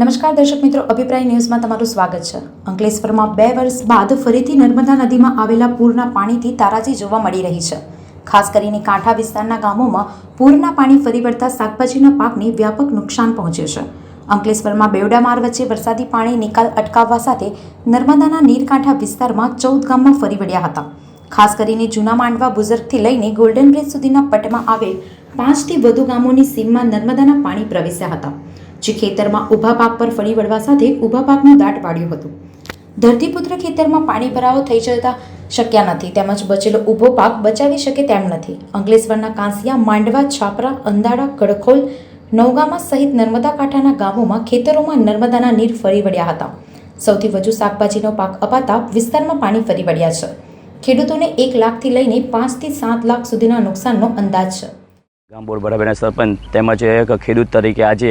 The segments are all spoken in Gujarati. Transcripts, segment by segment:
નમસ્કાર દર્શક મિત્રો, અભિપ્રાય ન્યૂઝમાં તમારું સ્વાગત છે. અંકલેશ્વરમાં બે વર્ષ બાદ ફરીથી નર્મદા નદીમાં આવેલા પૂરના પાણીથી તારાજી જોવા મળી રહી છે. ખાસ કરીને કાંઠા વિસ્તારના ગામોમાં પૂરના પાણી ફરી વળતા શાકભાજીના પાકને વ્યાપક નુકસાન પહોંચ્યું છે. અંકલેશ્વરમાં બેવડા માર વચ્ચે વરસાદી પાણી નિકાલ અટકાવવા સાથે નર્મદાના નીરકાંઠા વિસ્તારમાં ચૌદ ગામમાં ફરી વળ્યા હતા. ખાસ કરીને જૂના માંડવા બુઝર્ગથી લઈને ગોલ્ડન બ્રિજ સુધીના પટમાં આવેલ પાંચથી વધુ ગામોની સીમમાં નર્મદાના પાણી પ્રવેશ્યા હતા. જે ખેતરમાં ઊભા પાક પર ફરી વળવા સાથે ઊભા પાકનું દાટ પાડ્યું હતું. ધરતીપુત્ર ખેતરમાં પાણી ભરાવો થઈ જતા શક્ય નથી. તેમજ બચેલો ઊભો પાક બચાવી શકે તેમ નથી. અંકલેશ્વરના કાંસિયા, માંડવા, છાપરા અંદાડા કડખોલ નવગામા સહિત નર્મદા કાંઠાના ગામોમાં ખેતરોમાં નર્મદાના નીર ફરી વળ્યા હતા. સૌથી વધુ શાકભાજીનો પાક અપાતા વિસ્તારમાં પાણી ફરી વળ્યા છે. ખેડૂતોને એક લાખથી લઈને પાંચથી સાત લાખ સુધીના નુકસાનનો અંદાજ છે. ગામ બોર બરાબરના સરપંચ તેમજ એક ખેડૂત તરીકે આજે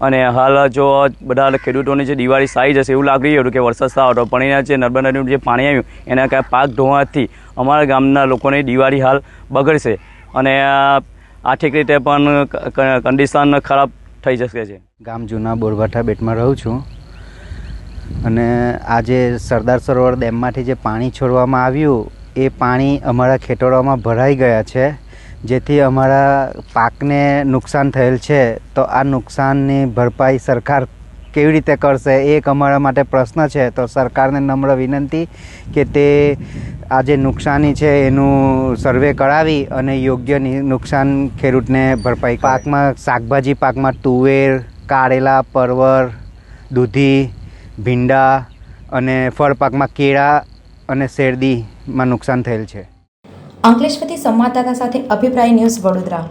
અને હાલ જો બધા ખેડૂતોની જે દિવાળી સાઈ જશે એવું લાગી રહ્યું હતું કે વરસાદ સારો હતો. પણ એના જે નર્મદા નદીનું જે પાણી આવ્યું, એના કારણે પાક ધોવાથી અમારા ગામના લોકોની દિવાળી હાલ બગડશે. અને આર્થિક રીતે પણ કન્ડિશન ખરાબ થઈ જશે છે. ગામ જૂના બોરભાઠા બેટમાં રહું છું. અને આજે સરદાર સરોવર ડેમમાંથી જે પાણી છોડવામાં આવ્યું, એ પાણી અમારા ખેતરોમાં ભરાઈ ગયા છે. જેથી અમારા પાકને નુકસાન થયેલ છે, તો આ નુકસાનની ભરપાઈ સરકાર કેવી રીતે કરશે એક અમારા માટે પ્રશ્ન છે. તો સરકારને નમ્ર વિનંતી કે તે આ જે નુકસાની છે એનું સર્વે કરાવી અને યોગ્ય નુકસાન ખેડૂતને ભરપાઈ પાકમાં શાકભાજી પાકમાં તુવેર, કારેલા, પરવર, દૂધી, ભીંડા અને ફળ પાકમાં કેળા અને શેરડીમાં નુકસાન થયેલ છે. અંકલેશ્વરથી સંવાદદાતા સાથે અભિપ્રાય ન્યૂઝ વડોદરા.